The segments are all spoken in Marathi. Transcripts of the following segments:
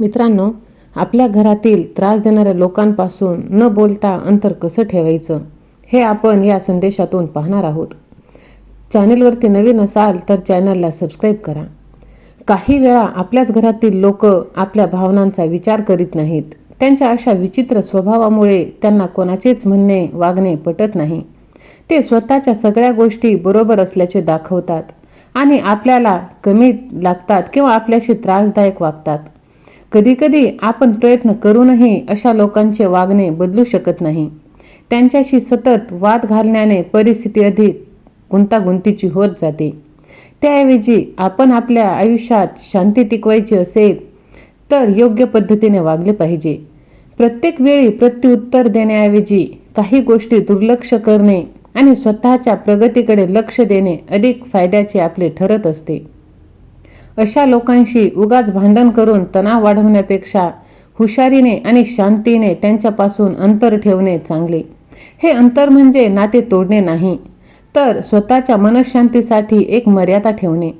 मित्रांनो आपल्या घरातील त्रास देणाऱ्या लोकांपासून न बोलता अंतर कसं ठेवायचं हे आपण या संदेशातून पाहणार आहोत. चॅनलवरती नवीन असाल तर चॅनलला सबस्क्राईब करा. काही वेळा आपल्याच घरातील लोक आपल्या भावनांचा विचार करीत नाहीत. त्यांच्या अशा विचित्र स्वभावामुळे त्यांना कोणाचेच म्हणणे वागणे पटत नाही. ते स्वतःच्या सगळ्या गोष्टी बरोबर असल्याचे दाखवतात आणि आपल्याला कमी लागतात किंवा आपल्याशी त्रासदायक वागतात. कधीकधी आपण प्रयत्न करूनही अशा लोकांचे वागणे बदलू शकत नाही. त्यांच्याशी सतत वाद घालण्याने परिस्थिती अधिक गुंतागुंतीची होत जाते. त्याऐवजी आपण आपल्या आयुष्यात शांती टिकवायची असेल तर योग्य पद्धतीने वागले पाहिजे. प्रत्येक वेळी प्रत्युत्तर देण्याऐवजी काही गोष्टी दुर्लक्ष करणे आणि स्वतःच्या प्रगतीकडे लक्ष देणे अधिक फायद्याचे आपले ठरत असते. अशा लोकांशी उगाच भांडण करून तणाव वाढवण्यापेक्षा हुशारीने आणि शांतीने त्यांच्यापासून अंतर ठेवणे चांगले. हे अंतर म्हणजे नाते तोडणे नाही तर स्वतःच्या मनशांतीसाठी एक मर्यादा ठेवणे.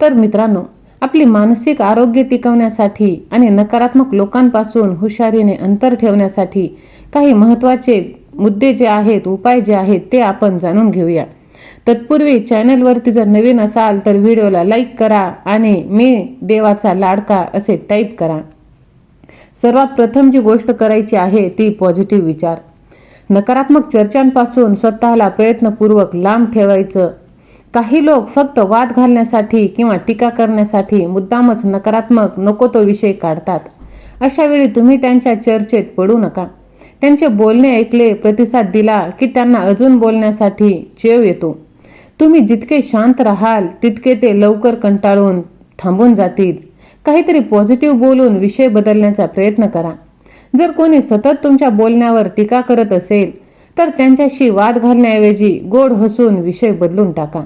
तर मित्रांनो आपली मानसिक आरोग्य टिकवण्यासाठी आणि नकारात्मक लोकांपासून हुशारीने अंतर ठेवण्यासाठी काही महत्त्वाचे मुद्दे जे आहेत उपाय जे आहेत ते आपण जाणून घेऊया. तत्पूर्वी चॅनलवरती जर नवीन असाल तर व्हिडिओला लाईक करा आणि मी देवाचा लाडका असे टाईप करा. सर्वात प्रथम जी गोष्ट करायची आहे ती पॉझिटिव्ह विचार. नकारात्मक चर्चांपासून स्वतःला प्रयत्नपूर्वक लांब ठेवायचं. काही लोक फक्त वाद घालण्यासाठी किंवा टीका करण्यासाठी मुद्दामच नकारात्मक नको तो विषय काढतात. अशावेळी तुम्ही त्यांच्या चर्चेत पडू नका. त्यांचे बोलणे ऐकले प्रतिसाद दिला की त्यांना अजून बोलण्यासाठी चेव येतो. तुम्ही जितके शांत राहाल तितके ते लवकर कंटाळून थांबून जातील. काहीतरी पॉझिटिव्ह बोलून विषय बदलण्याचा प्रयत्न करा. जर कोणी सतत तुमच्या बोलण्यावर टीका करत असेल तर त्यांच्याशी वाद घालण्याऐवजी गोड हसून विषय बदलून टाका.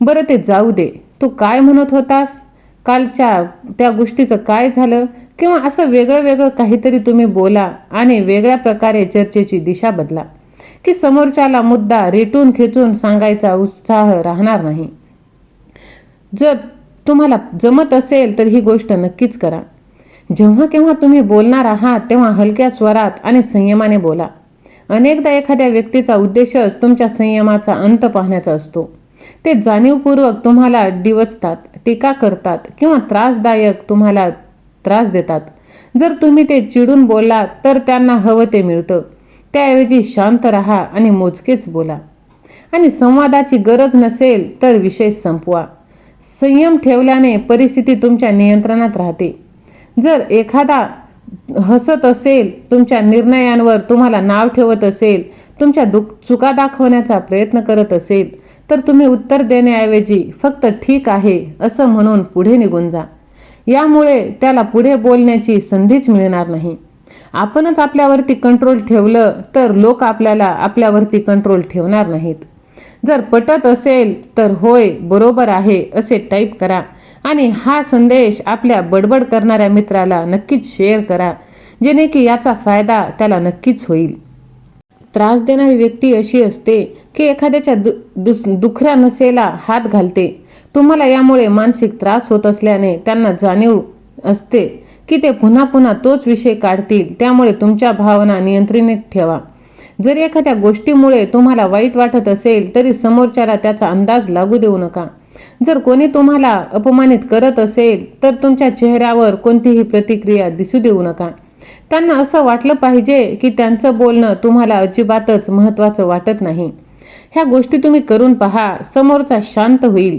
बरं ते जाऊ दे. तू काय म्हणत होतास? कालच्या त्या गोष्टीचं काय झालं? किंवा असं वेगळं वेगळं काहीतरी तुम्ही बोला आणि वेगळ्या प्रकारे चर्चेची दिशा बदला. की समोरच्याला मुद्दा रेटून खेचून सांगायचा उत्साह राहणार नाही. जर तुम्हाला जमत असेल तर ही गोष्ट नक्कीच करा. जेव्हा केव्हा तुम्ही बोलणार आहात तेव्हा हलक्या स्वरात आणि संयमाने बोला. अनेकदा एखाद्या व्यक्तीचा उद्देशच तुमच्या संयमाचा अंत पाहण्याचा असतो. ते जाणीवपूर्वक तुम्हाला डिवचतात टीका करतात किंवा त्रासदायक तुम्हाला त्रास देतात. जर तुम्ही ते चिडून बोललात तर त्यांना हवं ते मिळतं. त्याऐवजी शांत राहा आणि मोजकेच बोला. आणि संवादाची गरज नसेल तर विषय संपवा. संयम ठेवल्याने परिस्थिती तुमच्या नियंत्रणात राहते. जर एखादा हसत असेल तुमच्या निर्णयांवर तुम्हाला नाव ठेवत असेल तुमच्या दुख चुका दाखवण्याचा प्रयत्न करत असेल तर तुम्ही उत्तर देण्याऐवजी फक्त ठीक आहे असं म्हणून पुढे निघून जा. यामुळे त्याला पुढे बोलण्याची संधीच मिळणार नाही. आपणच आपल्यावरती कंट्रोल ठेवलं तर लोक आपल्याला आपल्यावरती कंट्रोल ठेवणार नाहीत. जर पटत असेल तर होय बरोबर आहे असे टाईप करा. आणि हा संदेश आपल्या बडबड करणाऱ्या मित्राला नक्कीच शेअर करा. जेणे की याचा फायदा त्याला नक्कीच होईल. त्रास देणारी व्यक्ती अशी असते की एखाद्याच्या दु दुस दुखऱ्या नसेला हात घालते. तुम्हाला यामुळे मानसिक त्रास होत असल्याने त्यांना जाणीव असते की ते पुन्हा पुन्हा तोच विषय काढतील त्यामुळे तुमच्या भावना नियंत्रणीत ठेवा. जर एखाद्या गोष्टीमुळे तुम्हाला वाईट वाटत असेल तरी समोरच्याला त्याचा अंदाज लागू देऊ नका. जर कोणी तुम्हाला अपमानित करत असेल तर तुमच्या चेहऱ्यावर कोणतीही प्रतिक्रिया दिसू देऊ नका. त्यांना असं वाटलं पाहिजे की त्यांचं बोलणं तुम्हाला अजिबातच महत्त्वाचं वाटत नाही. ह्या गोष्टी तुम्ही करून पहा समोरचा शांत होईल.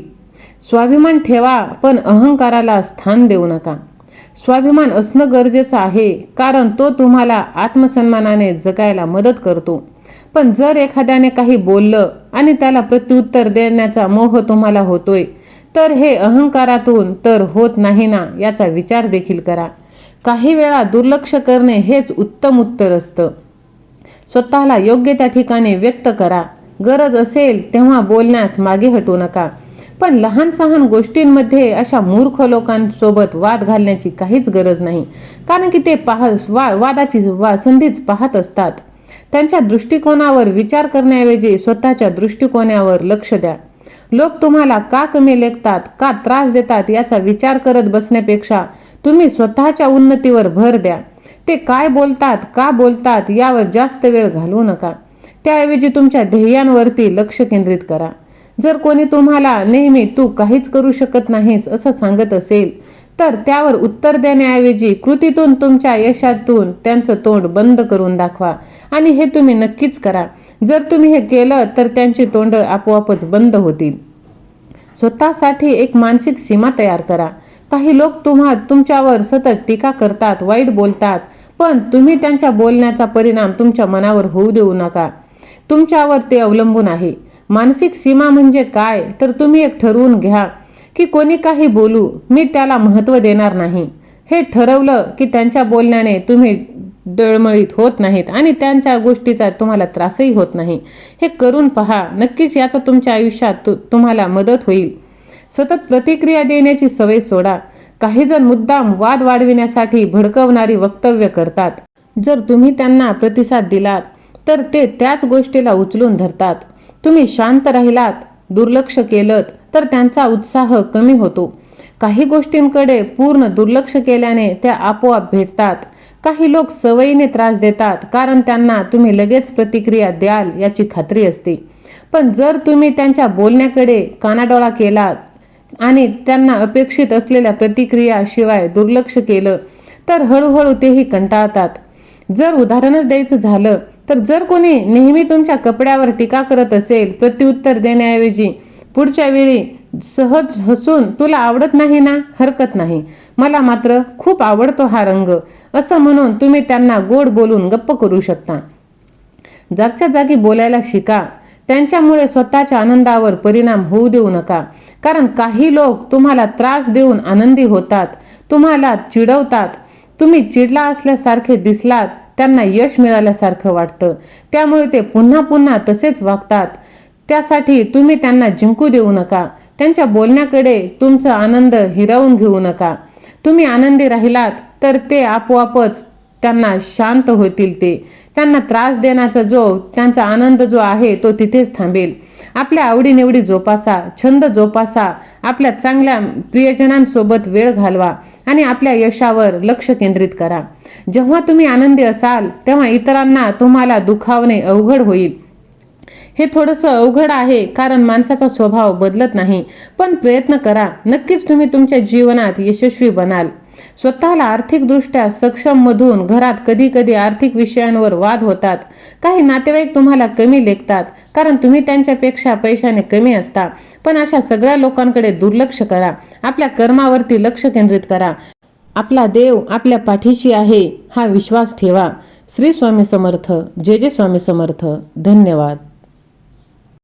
स्वाभिमान ठेवा पण अहंकाराला स्थान देऊ नका. स्वाभिमान असणं गरजेचं आहे कारण तो तुम्हाला आत्मसन्मानाने जगायला मदत करतो. पण जर एखाद्याने काही बोललं आणि त्याला प्रत्युत्तर देण्याचा मोह तुम्हाला होतोय तर हे अहंकारातून तर होत नाही ना याचा विचार देखील करा. काही वेळा दुर्लक्ष करणे हेच उत्तम उत्तर असतं. स्वतःला योग्य त्या ठिकाणी व्यक्त करा. गरज असेल तेव्हा बोलण्यास मागे हटू नका. पण लहान सहान गोष्टींमध्ये अशा मूर्ख लोकांसोबत वाद घालण्याची काहीच गरज नाही. कारण की ते पाह वा वादाची वा संधीच पाहत असतात. त्यांच्या दृष्टिकोनावर विचार करण्याऐवजी स्वतःच्या दृष्टिकोनावर लक्ष द्या. लोक तुम्हाला का कमी लेखतात का त्रास देतात याचा विचार करत बसण्यापेक्षा तुम्ही स्वतःच्या उन्नतीवर भर द्या. ते काय बोलतात का बोलतात यावर जास्त वेळ घालवू नका. त्याऐवजी तुमच्या ध्येयांवरती लक्ष केंद्रित करा. जर कोणी तुम्हाला नेहमी तू काहीच करू शकत नाहीस असं सांगत असेल तर त्यावर उत्तर देण्याऐवजी कृतीतून तुमच्या यशातून त्यांचं तोंड बंद करून दाखवा. आणि हे तुम्ही नक्कीच करा. जर तुम्ही हे केलं तर त्यांची तोंड आपोआपच बंद होतील. स्वतःसाठी एक मानसिक सीमा तयार करा. काही लोक तुम्हा तुमच्यावर सतत टीका करतात वाईट बोलतात पण तुम्ही त्यांच्या बोलण्याचा परिणाम तुमच्या मनावर होऊ देऊ नका. तुमच्यावर ते अवलंबून आहे. मानसिक सीमा म्हणजे काय तर तुम्ही एक ठरवून घ्या. की कोणी काही बोलू मी त्याला महत्त्व देणार नाही. हे ठरवलं की त्यांच्या बोलण्याने तुम्ही डळमळीत होत नाहीत आणि त्यांच्या गोष्टीचा तुम्हाला त्रासही होत नाही. हे करून पहा नक्कीच याचा तुमच्या आयुष्यात तु तुम्हाला मदत होईल. सतत प्रतिक्रिया देण्याची सवय सोडा. काही जण मुद्दाम वाद वाढविण्यासाठी भडकवणारी वक्तव्य करतात. जर तुम्ही त्यांना प्रतिसाद दिलात तर ते त्याच गोष्टीला उचलून धरतात. तुम्ही शांत राहिलात दुर्लक्ष केलं तर त्यांचा उत्साह कमी होतो. काही गोष्टींकडे पूर्ण दुर्लक्ष केल्याने त्या आपोआप भेटतात. काही लोक सवयीने त्रास देतात कारण त्यांना तुम्ही लगेच प्रतिक्रिया द्याल याची खात्री असते. पण जर तुम्ही त्यांच्या बोलण्याकडे कानाडोळा केलात आणि त्यांना अपेक्षित असलेल्या प्रतिक्रियाशिवाय दुर्लक्ष केलं तर हळूहळू तेही कंटाळतात. जर उदाहरणच द्यायचं झालं तर जर कोणी नेहमी तुमच्या कपड्यावर टीका करत असेल प्रत्युत्तर देण्याऐवजी पुढच्या वेळी सहज हसून तुला आवडत नाही ना? हरकत नाही. मला मात्र खूप आवडतो हा रंग. असं म्हणून तुम्ही त्यांना गोड बोलून गप्प करू शकता. जागच्या जागी बोलायला शिका. त्यांच्यामुळे स्वतःच्या आनंदावर परिणाम होऊ देऊ नका. कारण काही लोक तुम्हाला त्रास देऊन आनंदी होतात. तुम्हाला चिडवतात. तुम्ही चिडला असल्यासारखे दिसलात. त्यांना यश मिळाल्यासारखं वाटतं. त्यामुळे ते पुन्हा पुन्हा तसेच वागतात. त्यासाठी तुम्ही त्यांना जिंकू देऊ नका. त्यांच्या बोलण्याकडे तुमचा आनंद हिरावून घेऊ नका. तुम्ही आनंदी राहिलात तर ते आपोआपच त्यांना शांत होतील ते. त्यांना त्रास देण्याचा जो त्यांचा आनंद जो आहे तो तिथेच थांबेल. आपल्या आवडीनिवडी जोपासा छंद जोपासा. आपल्या चांगल्या प्रियजनांसोबत वेळ घालवा आणि आपल्या यशावर लक्ष केंद्रित करा. जेव्हा तुम्ही आनंदी असाल तेव्हा इतरांना तुम्हाला दुखावणे अवघड होईल. हे थोडंसं अवघड आहे कारण माणसाचा स्वभाव बदलत नाही. पण प्रयत्न करा. नक्कीच तुम्ही तुमच्या जीवनात यशस्वी बनाल. स्वतःला आर्थिकदृष्ट्या सक्षम मधून घरात कधी कधी आर्थिक विषयांवर वाद होतात. काही नातेवाईक तुम्हाला कमी लेखतात कारण तुम्ही त्यांच्यापेक्षा पैशाने कमी असता. पण अशा सगळ्या लोकांकडे दुर्लक्ष करा. आपल्या कर्मावरती लक्ष केंद्रित करा. आपला देव आपल्या पाठीशी आहे हा विश्वास ठेवा. श्री स्वामी समर्थ. जय जय स्वामी समर्थ. धन्यवाद.